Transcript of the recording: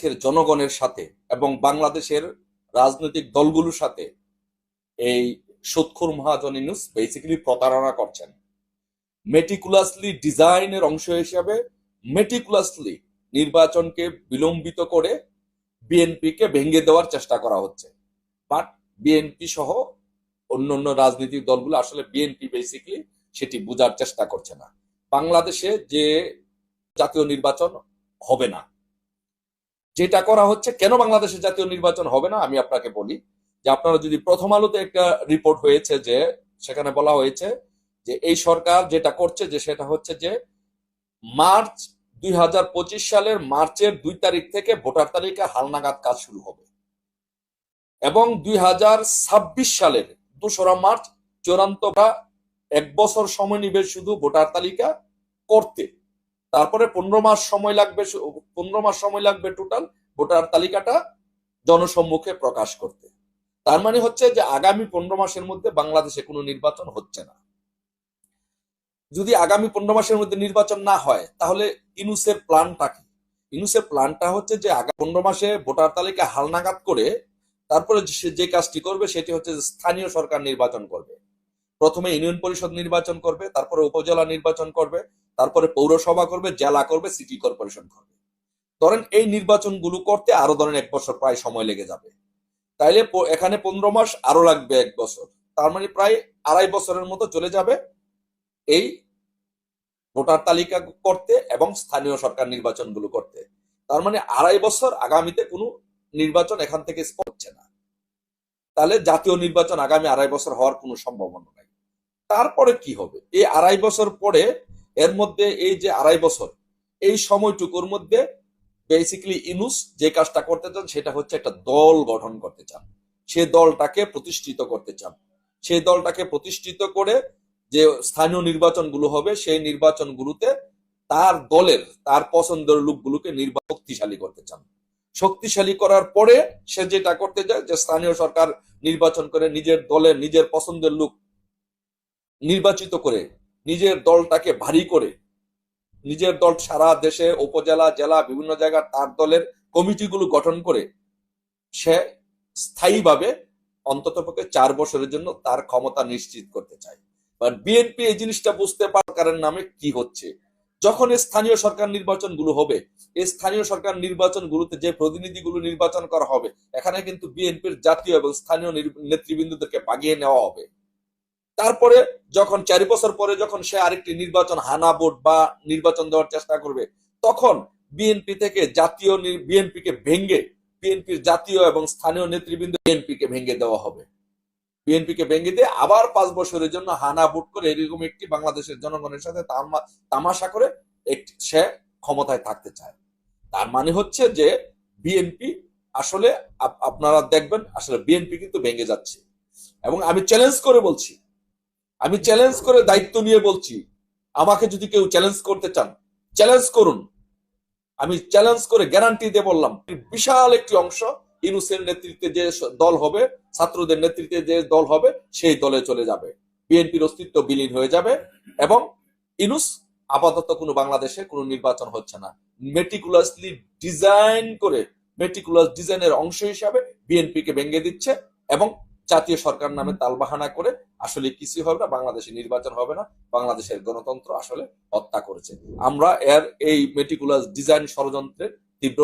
বাংলাদেশের জনগণের সাথে এবং বাংলাদেশের রাজনৈতিক দলগুলোর সাথে এই সুৎখুর মহাজন ইউনুস বেসিক্যালি প্রতারণা করছেন। মেটিকুলাসলি ডিজাইনের অংশ হিসাবে মেটিকুলাসলি নির্বাচনকে বিলম্বিত করে বিএনপিকে ভেঙে দেওয়ার চেষ্টা করা হচ্ছে। বাট বিএনপি সহ অন্যান্য রাজনৈতিক দলগুলো আসলে বিএনপি বেসিক্যালি সেটি বোঝার চেষ্টা করছে না। বাংলাদেশে যে জাতীয় নির্বাচন হবে না। যেটা করা হচ্ছে, কেন বাংলাদেশে জাতীয় নির্বাচন হবে না, আমি আপনাকে বলি। যে আপনারা যদি প্রথম আলোতে একটা রিপোর্ট হয়েছে যে, সেখানে বলা হয়েছে যে, এই সরকার যেটা করছে যে, সেটা হচ্ছে যে, মার্চ দুই হাজার পঁচিশ সালের মার্চের দুই তারিখ থেকে ভোটার তালিকা হালনাগাদ কাজ শুরু হবে। এবং দুই হাজার ছাব্বিশ সালের দোসরা মার্চ চূড়ান্ত বা এক বছর সময় নিবে শুধু ভোটার তালিকা করতে। তারপরে পনেরো মাস সময় লাগবে পনেরো মাস সময় লাগবে টোটাল ভোটার তালিকাটা জনসম্মুখে প্রকাশ করতে। তার মানে হচ্ছে যে আগামী পনেরো মাসের মধ্যে বাংলাদেশে কোনো নির্বাচন হচ্ছে না। যদি আগামী পনেরো মাসের মধ্যে নির্বাচন না হয়, তাহলে ইনুসের প্ল্যানটা কি? ইনুসের প্ল্যানটা হচ্ছে যে আগামী পনেরো মাসে ভোটার তালিকা হালনাগাদ করে তারপরে যে কাজটি করবে সেটি হচ্ছে স্থানীয় সরকার নির্বাচন করবে। প্রথমে ইউনিয়ন পরিষদ নির্বাচন করবে, তারপরে উপজেলা নির্বাচন করবে, তারপরে পৌরসভা করবে, জেলা করবে, সিটি কর্পোরেশন করবে। ধরেন এই নির্বাচনগুলো করতে আরও ধরেন এক বছর প্রায় সময় লেগে যাবে। তাইলে এখানে পনেরো মাস আরও লাগবে এক বছর। তার মানে প্রায় আড়াই বছরের মতো চলে যাবে এই ভোটার তালিকা করতে এবং স্থানীয় সরকার নির্বাচনগুলো করতে। তার মানে আড়াই বছর আগামীতে কোনো নির্বাচন এখান থেকে হচ্ছে না। তাহলে জাতীয় নির্বাচন আগামী আড়াই বছর হওয়ার কোনো সম্ভাবনা নাই। তারপরে কি হবে? এই আড়াই বছর পরে এর মধ্যে এই যে আড়াই বছর, এই সময়টুকুর মধ্যে বেসিক্যালি ইনুস যে কাজটা করতে চান সেটা হচ্ছে একটা দল গঠন করতে চান। সে দলটাকে প্রতিষ্ঠিত করতে চান। সেই দলটাকে প্রতিষ্ঠিত করে যে স্থানীয় নির্বাচনগুলো হবে, সেই নির্বাচনগুলোতে তার দলের, তার পছন্দের লোকগুলোকে নির্বাচন শক্তিশালী করতে চান। শক্তিশালী করার পরে সে যেটা করতে যায় যে স্থানীয় সরকার নির্বাচন করে নিজের দলের, নিজের পছন্দের লোক নির্বাচিত করে, নিজের দলটাকে ভারী করে, নিজের দল সারা দেশে, উপজেলা, জেলা, বিভিন্ন জায়গার তার দলের কমিটিগুলো গঠন করে, সে স্থায়ীভাবে অন্ততপক্ষে চার বছরের জন্য তার ক্ষমতা নিশ্চিত করতে চায়। বাট বিএনপি এই জিনিসটা বুঝতে পারকারের নামে কি হচ্ছে? যখন স্থানীয় সরকার নির্বাচনগুলো হবে, এই স্থানীয় সরকার নির্বাচনগুলোতে যে প্রতিনিধিগুলো নির্বাচন করা হবে, এখানে কিন্তু বিএনপির জাতীয় এবং স্থানীয় নেতৃবৃন্দদেরকে বাগিয়ে নেওয়া হবে। তারপরে যখন চারি বছর পরে যখন সে আরেকটি নির্বাচন, হানা ভোট বা নির্বাচন দেওয়ার চেষ্টা করবে, তখন বিএনপি থেকে জাতীয় বিএনপিকে ভেঙ্গে বিএনপির জাতীয় এবং স্থানীয় নেতৃবৃন্দ বিএনপিকে ভেঙ্গে দেওয়া হবে। বিএনপিকে ভেঙে দিয়ে আবার পাঁচ বছরের জন্য হানা ভোট করে এরকম একটি বাংলাদেশের জনগণের সাথে তামা- তামাশা করে একটি সে ক্ষমতায় থাকতে চায়। তার মানে হচ্ছে যে বিএনপি আসলে আপ- আপনারা দেখবেন, আসলে বিএনপি কিন্তু ভেঙে যাচ্ছে। এবং আমি চ্যালেঞ্জ করে বলছি আমি চ্যালেঞ্জ করে দায়িত্ব নিয়ে বলছি, আমাকে যদি কেউ চ্যালেঞ্জ করতে চান চ্যালেঞ্জ করুন। আমি চ্যালেঞ্জ করে গ্যারান্টি দিয়ে বললাম, বিশাল একটি অংশ ইনুসের নেতৃত্বে যে দল হবে, ছাত্রদের নেতৃত্বে যে দল হবে, সেই দলে চলে যাবে। বিএনপির অস্তিত্ব বিলীন হয়ে যাবে এবং ইনুস আপাতত কোনো বাংলাদেশে কোনো নির্বাচন হচ্ছে না। মেটিকুলাসলি ডিজাইন করে মেটিকুলাস ডিজাইনের অংশ হিসাবে বিএনপিকে ভেঙে দিচ্ছে এবং জাতীয় সরকার নামে তালবাহানা করে আসলে কিছু হবে না বাংলাদেশে নির্বাচন হবে না বাংলাদেশের গণতন্ত্র আসলে হত্যা করেছে। আমরা এর এই মেটিকুলাস ডিজাইন ষড়যন্ত্রের তীব্র